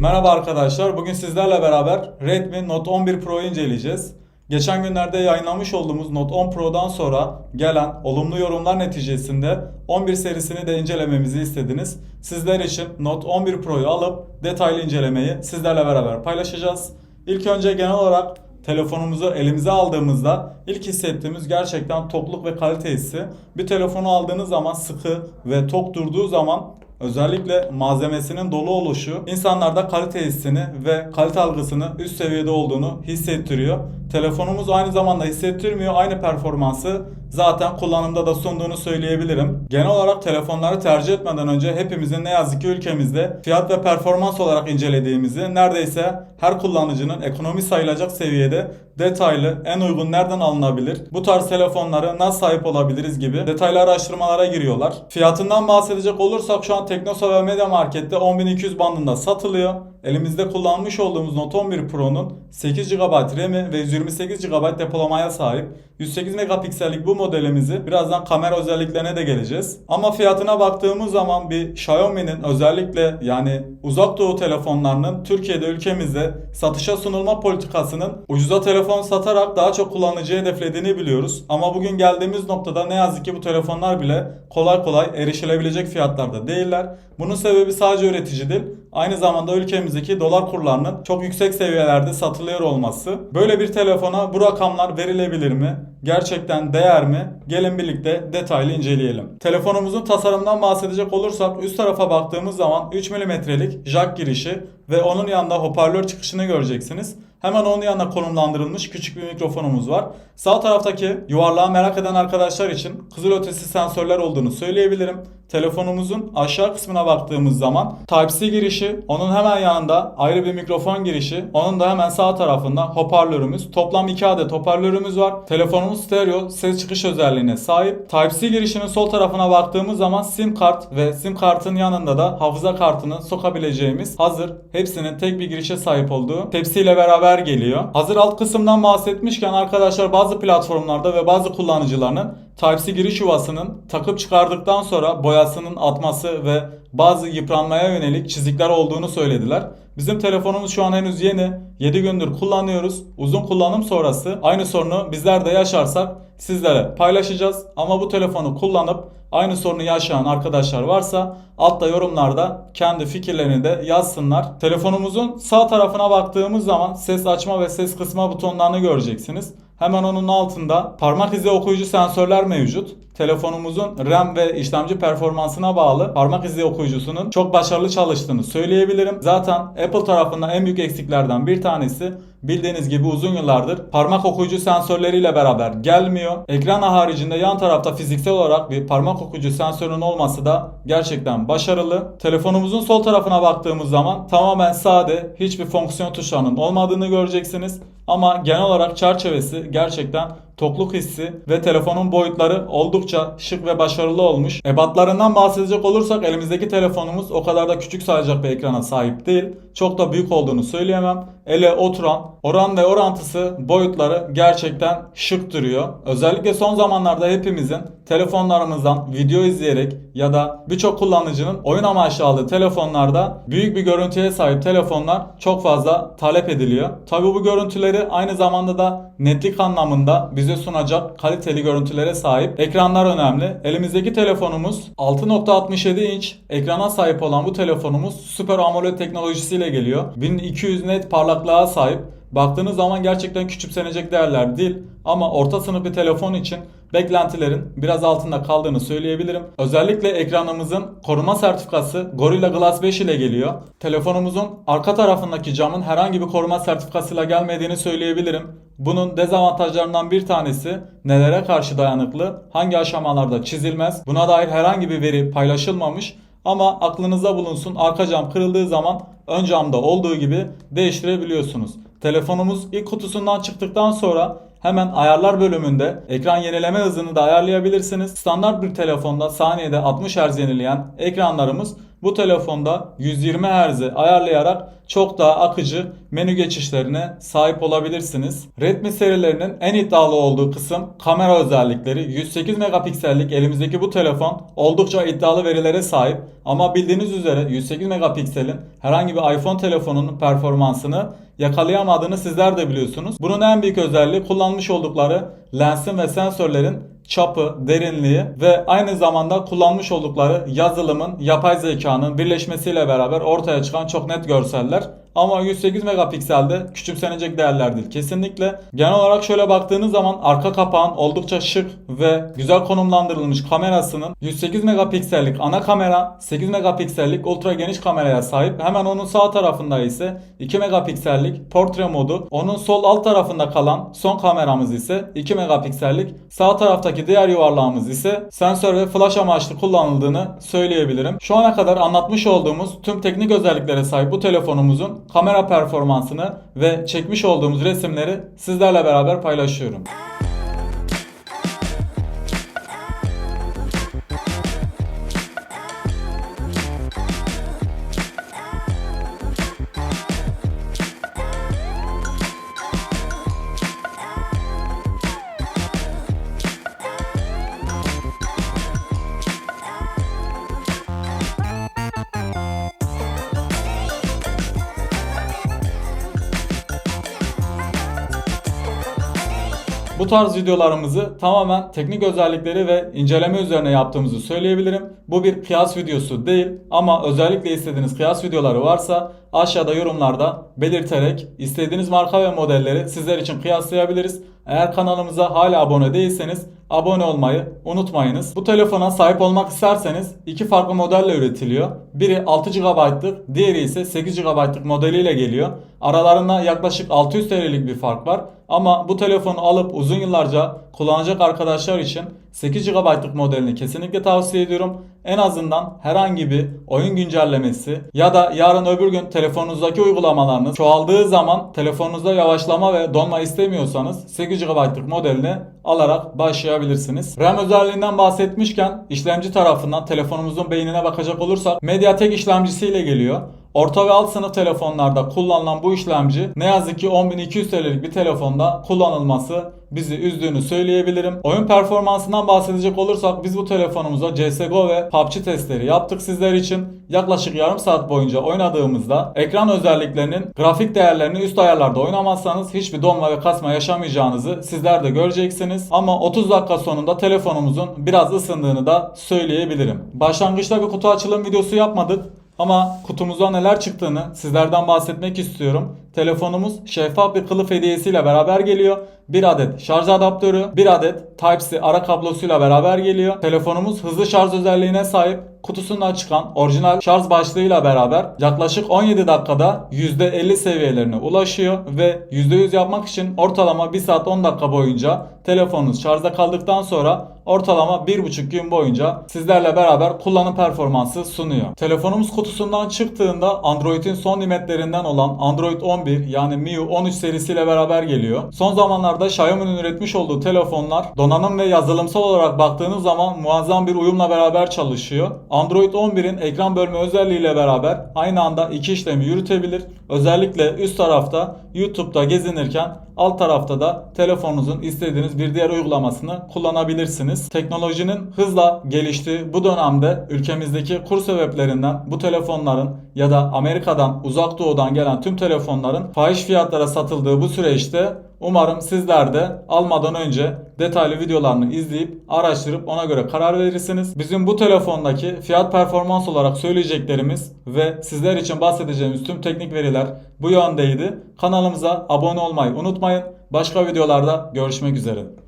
Merhaba arkadaşlar. Bugün sizlerle beraber Redmi Note 11 Pro'yu inceleyeceğiz. Geçen günlerde yayınlamış olduğumuz Note 10 Pro'dan sonra gelen olumlu yorumlar neticesinde 11 serisini de incelememizi istediniz. Sizler için Note 11 Pro'yu alıp detaylı incelemeyi sizlerle beraber paylaşacağız. İlk önce genel olarak telefonumuzu elimize aldığımızda ilk hissettiğimiz gerçekten tokluk ve kalite hissi. Bir telefonu aldığınız zaman sıkı ve tok durduğu zaman özellikle malzemesinin dolu oluşu insanlarda kalite hissini ve kalite algısını üst seviyede olduğunu hissettiriyor. Telefonumuz aynı zamanda hissettirmiyor. Aynı performansı zaten kullanımda da sunduğunu söyleyebilirim. Genel olarak telefonları tercih etmeden önce hepimizin ne yazık ki ülkemizde fiyat ve performans olarak incelediğimizi neredeyse her kullanıcının ekonomi sayılacak seviyede detaylı, en uygun nereden alınabilir, bu tarz telefonları nasıl sahip olabiliriz gibi detaylı araştırmalara giriyorlar. Fiyatından bahsedecek olursak şu an Teknosa ve Media Market'te 10.200 bandında satılıyor. Elimizde kullanmış olduğumuz Note 11 Pro'nun 8 GB RAM'i ve 128 GB depolamaya sahip. 108 megapiksellik bu modelimizi birazdan kamera özelliklerine de geleceğiz. Ama fiyatına baktığımız zaman bir Xiaomi'nin özellikle yani uzak doğu telefonlarının Türkiye'de ülkemizde satışa sunulma politikasının ucuza telefon satarak daha çok kullanıcıyı hedeflediğini biliyoruz. Ama bugün geldiğimiz noktada ne yazık ki bu telefonlar bile kolay kolay erişilebilecek fiyatlarda değiller. Bunun sebebi sadece üretici değil, aynı zamanda ülkemizdeki dolar kurlarının çok yüksek seviyelerde satılıyor olması. Böyle bir telefona bu rakamlar verilebilir mi? Gerçekten değer mi? Gelin birlikte detaylı inceleyelim. Telefonumuzun tasarımından bahsedecek olursak üst tarafa baktığımız zaman 3 mm'lik jack girişi ve onun yanında hoparlör çıkışını göreceksiniz. Hemen onun yanına konumlandırılmış küçük bir mikrofonumuz var. Sağ taraftaki yuvarlağı merak eden arkadaşlar için kızılötesi sensörler olduğunu söyleyebilirim. Telefonumuzun aşağı kısmına baktığımız zaman Type-C girişi, onun hemen yanında ayrı bir mikrofon girişi, onun da hemen sağ tarafında hoparlörümüz. Toplam 2 adet hoparlörümüz var. Telefonumuz stereo ses çıkış özelliğine sahip. Type-C girişinin sol tarafına baktığımız zaman sim kart ve sim kartın yanında da hafıza kartını sokabileceğimiz hazır hepsinin tek bir girişe sahip olduğu tepsiyle beraber geliyor. Hazır alt kısımdan bahsetmişken arkadaşlar bazı platformlarda ve bazı kullanıcıların Type-C giriş yuvasının takıp çıkardıktan sonra boyasının atması ve bazı yıpranmaya yönelik çizikler olduğunu söylediler. Bizim telefonumuz şu an henüz yeni. 7 gündür kullanıyoruz. Uzun kullanım sonrası aynı sorunu bizler de yaşarsak sizlere paylaşacağız. Ama bu telefonu kullanıp aynı sorunu yaşayan arkadaşlar varsa altta yorumlarda kendi fikirlerini de yazsınlar. Telefonumuzun sağ tarafına baktığımız zaman ses açma ve ses kısma butonlarını göreceksiniz. Hemen onun altında parmak izi okuyucu sensörler mevcut. Telefonumuzun RAM ve işlemci performansına bağlı parmak izi okuyucusunun çok başarılı çalıştığını söyleyebilirim. Zaten Apple tarafından en büyük eksiklerden bir tanesi bildiğiniz gibi uzun yıllardır parmak okuyucu sensörleriyle beraber gelmiyor. Ekran haricinde yan tarafta fiziksel olarak bir parmak okuyucu sensörünün olması da gerçekten başarılı. Telefonumuzun sol tarafına baktığımız zaman tamamen sade, hiçbir fonksiyon tuşlarının olmadığını göreceksiniz. Ama genel olarak çerçevesi gerçekten tokluk hissi ve telefonun boyutları oldukça şık ve başarılı olmuş. Ebatlarından bahsedecek olursak elimizdeki telefonumuz o kadar da küçük sayacak bir ekrana sahip değil. Çok da büyük olduğunu söyleyemem. Ele oturan oran ve orantısı boyutları gerçekten şık duruyor. Özellikle son zamanlarda hepimizin telefonlarımızdan video izleyerek ya da birçok kullanıcının oyun amaçlı aldığı telefonlarda büyük bir görüntüye sahip telefonlar çok fazla talep ediliyor. Tabi bu görüntüleri aynı zamanda da netlik anlamında bize sunacak kaliteli görüntülere sahip ekranlar önemli. Elimizdeki telefonumuz 6.67 inç ekrana sahip olan bu telefonumuz Super AMOLED teknolojisiyle geliyor. 1200 net parlaklığa sahip. Baktığınız zaman gerçekten küçümsenecek değerler değil ama orta sınıf bir telefon için beklentilerin biraz altında kaldığını söyleyebilirim. Özellikle ekranımızın koruma sertifikası Gorilla Glass 5 ile geliyor. Telefonumuzun arka tarafındaki camın herhangi bir koruma sertifikasıyla gelmediğini söyleyebilirim. Bunun dezavantajlarından bir tanesi nelere karşı dayanıklı, hangi aşamalarda çizilmez, buna dair herhangi bir veri paylaşılmamış ama aklınızda bulunsun arka cam kırıldığı zaman ön camda olduğu gibi değiştirebiliyorsunuz. Telefonumuz ilk kutusundan çıktıktan sonra hemen ayarlar bölümünde ekran yenileme hızını da ayarlayabilirsiniz. Standart bir telefonda saniyede 60 Hz yenileyen ekranlarımız Bu telefonda 120 Hz'i ayarlayarak çok daha akıcı menü geçişlerine sahip olabilirsiniz. Redmi serilerinin en iddialı olduğu kısım kamera özellikleri. 108 megapiksellik elimizdeki bu telefon oldukça iddialı verilere sahip. Ama bildiğiniz üzere 108 megapikselin herhangi bir iPhone telefonunun performansını yakalayamadığını sizler de biliyorsunuz. Bunun en büyük özelliği kullanmış oldukları lensin ve sensörlerin çapı, derinliği ve aynı zamanda kullanmış oldukları yazılımın, yapay zekanın birleşmesiyle beraber ortaya çıkan çok net görseller. Ama 108 megapikselde küçümsenecek değerler değil. Kesinlikle genel olarak şöyle baktığınız zaman arka kapağın oldukça şık ve güzel konumlandırılmış kamerasının 108 megapiksellik ana kamera, 8 megapiksellik ultra geniş kameraya sahip. Hemen onun sağ tarafında ise 2 megapiksellik portre modu. Onun sol alt tarafında kalan son kameramız ise 2 megapiksellik. Sağ taraftaki diğer yuvarlağımız ise sensör ve flash amaçlı kullanıldığını söyleyebilirim. Şu ana kadar anlatmış olduğumuz tüm teknik özelliklere sahip bu telefonumuzun kamera performansını ve çekmiş olduğumuz resimleri sizlerle beraber paylaşıyorum. Bu tarz videolarımızı tamamen teknik özellikleri ve inceleme üzerine yaptığımızı söyleyebilirim. Bu bir kıyas videosu değil ama özellikle istediğiniz kıyas videoları varsa aşağıda yorumlarda belirterek istediğiniz marka ve modelleri sizler için kıyaslayabiliriz. Eğer kanalımıza hala abone değilseniz abone olmayı unutmayınız. Bu telefona sahip olmak isterseniz iki farklı modelle üretiliyor. Biri 6 GB'lık, diğeri ise 8 GB'lık modeliyle geliyor. Aralarında yaklaşık 600 TL'lik bir fark var. Ama bu telefonu alıp uzun yıllarca kullanacak arkadaşlar için 8 GB'lık modelini kesinlikle tavsiye ediyorum. En azından herhangi bir oyun güncellemesi ya da yarın öbür gün telefonunuzdaki uygulamalarınız çoğaldığı zaman telefonunuzda yavaşlama ve donma istemiyorsanız 8 GB'lık modelini alarak başlayabilirsiniz. RAM özelliğinden bahsetmişken işlemci tarafından telefonumuzun beynine bakacak olursak Mediatek işlemcisiyle geliyor. Orta ve alt sınıf telefonlarda kullanılan bu işlemci ne yazık ki 10.200 TL'lik bir telefonda kullanılması bizi üzdüğünü söyleyebilirim. Oyun performansından bahsedecek olursak biz bu telefonumuza CSGO ve PUBG testleri yaptık sizler için. Yaklaşık yarım saat boyunca oynadığımızda ekran özelliklerinin grafik değerlerini üst ayarlarda oynamazsanız hiçbir donma ve kasma yaşamayacağınızı sizler de göreceksiniz. Ama 30 dakika sonunda telefonumuzun biraz ısındığını da söyleyebilirim. Başlangıçta bir kutu açılım videosu yapmadık. Ama kutumuzda neler çıktığını sizlerden bahsetmek istiyorum. Telefonumuz şeffaf bir kılıf hediyesiyle beraber geliyor. Bir adet şarj adaptörü, bir adet Type-C ara kablosuyla beraber geliyor. Telefonumuz hızlı şarj özelliğine sahip. Kutusundan çıkan orijinal şarj başlığıyla beraber yaklaşık 17 dakikada %50 seviyelerine ulaşıyor ve %100 yapmak için ortalama 1 saat 10 dakika boyunca telefonunuz şarjda kaldıktan sonra ortalama 1,5 gün boyunca sizlerle beraber kullanım performansı sunuyor. Telefonumuz kutusundan çıktığında Android'in son nimetlerinden olan Android 11 yani MIUI 13 serisiyle beraber geliyor. Son zamanlarda Xiaomi'nin üretmiş olduğu telefonlar donanım ve yazılımsal olarak baktığınız zaman muazzam bir uyumla beraber çalışıyor. Android 11'in ekran bölme özelliğiyle beraber aynı anda iki işlemi yürütebilir. Özellikle üst tarafta YouTube'da gezinirken alt tarafta da telefonunuzun istediğiniz bir diğer uygulamasını kullanabilirsiniz. Teknolojinin hızla geliştiği bu dönemde ülkemizdeki kur sebeplerinden bu telefonların ya da Amerika'dan uzak doğudan gelen tüm telefonların fahiş fiyatlara satıldığı bu süreçte Umarım sizler de almadan önce detaylı videolarını izleyip araştırıp ona göre karar verirsiniz. Bizim bu telefondaki fiyat performans olarak söyleyeceklerimiz ve sizler için bahsedeceğimiz tüm teknik veriler bu yöndeydi. Kanalımıza abone olmayı unutmayın. Başka videolarda görüşmek üzere.